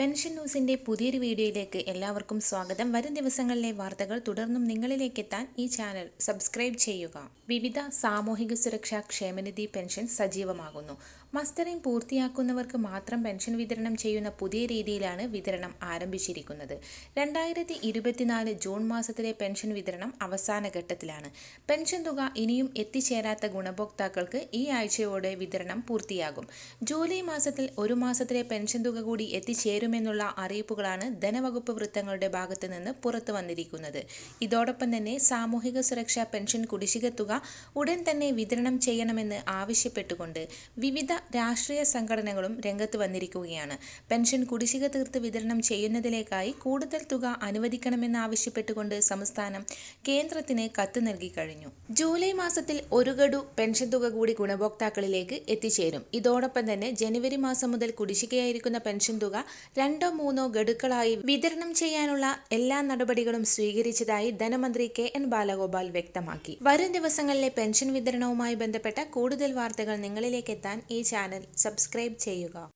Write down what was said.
Pension ന്യൂസിന്റെ പുതിയൊരു വീഡിയോയിലേക്ക് എല്ലാവർക്കും സ്വാഗതം. വരും ദിവസങ്ങളിലെ വാർത്തകൾ തുടർന്നും നിങ്ങളിലേക്ക് എത്താൻ ഈ ചാനൽ സബ്സ്ക്രൈബ് ചെയ്യുക. വിവിധ സാമൂഹിക സുരക്ഷാ ക്ഷേമനിധി പെൻഷൻ സജീവമാകുന്നു. മസ്റ്ററിംഗ് പൂർത്തിയാക്കുന്നവർക്ക് മാത്രം പെൻഷൻ വിതരണം ചെയ്യുന്ന പുതിയ രീതിയിലാണ് വിതരണം ആരംഭിച്ചിരിക്കുന്നത്. രണ്ടായിരത്തി ഇരുപത്തിനാല് ജൂൺ മാസത്തിലെ പെൻഷൻ വിതരണം അവസാന ഘട്ടത്തിലാണ്. പെൻഷൻ തുക ഇനിയും എത്തിച്ചേരാത്ത ഗുണഭോക്താക്കൾക്ക് ഈ ആഴ്ചയോടെ വിതരണം പൂർത്തിയാകും. ജൂലൈ മാസത്തിൽ ഒരു മാസത്തിലെ പെൻഷൻ തുക കൂടി എത്തിച്ചേരുമെന്നുള്ള അറിയിപ്പുകളാണ് ധനവകുപ്പ് വൃത്തങ്ങളുടെ ഭാഗത്ത് നിന്ന് പുറത്തു വന്നിരിക്കുന്നത്. ഇതോടൊപ്പം തന്നെ സാമൂഹിക സുരക്ഷാ പെൻഷൻ കുടിശ്ശിക തുക ഉടൻ തന്നെ വിതരണം ചെയ്യണമെന്ന് ആവശ്യപ്പെട്ടുകൊണ്ട് വിവിധ രാഷ്ട്രീയ സംഘടനകളും രംഗത്ത് വന്നിരിക്കുകയാണ്. പെൻഷൻ കുടിശ്ശിക തീർത്ത് വിതരണം ചെയ്യുന്നതിലേക്കായി കൂടുതൽ തുക അനുവദിക്കണമെന്നാവശ്യപ്പെട്ടുകൊണ്ട് സംസ്ഥാനം കേന്ദ്രത്തിന് കത്ത് നൽകി കഴിഞ്ഞു. ജൂലൈ മാസത്തിൽ ഒരു ഗഡു പെൻഷൻ തുക കൂടി ഗുണഭോക്താക്കളിലേക്ക് എത്തിച്ചേരും. ഇതോടൊപ്പം തന്നെ ജനുവരി മാസം മുതൽ കുടിശ്ശികയായിരിക്കുന്ന പെൻഷൻ തുക രണ്ടോ മൂന്നോ ഗഡുക്കളായി വിതരണം ചെയ്യാനുള്ള എല്ലാ നടപടികളും സ്വീകരിച്ചതായി ധനമന്ത്രി കെ എൻ ബാലഗോപാൽ വ്യക്തമാക്കി. വരും ദിവസങ്ങളിലെ പെൻഷൻ വിതരണവുമായി ബന്ധപ്പെട്ട കൂടുതൽ വാർത്തകൾ നിങ്ങളിലേക്ക് എത്താൻ ഈ ചാനൽ സബ്സ്ക്രൈബ് ചെയ്യുക.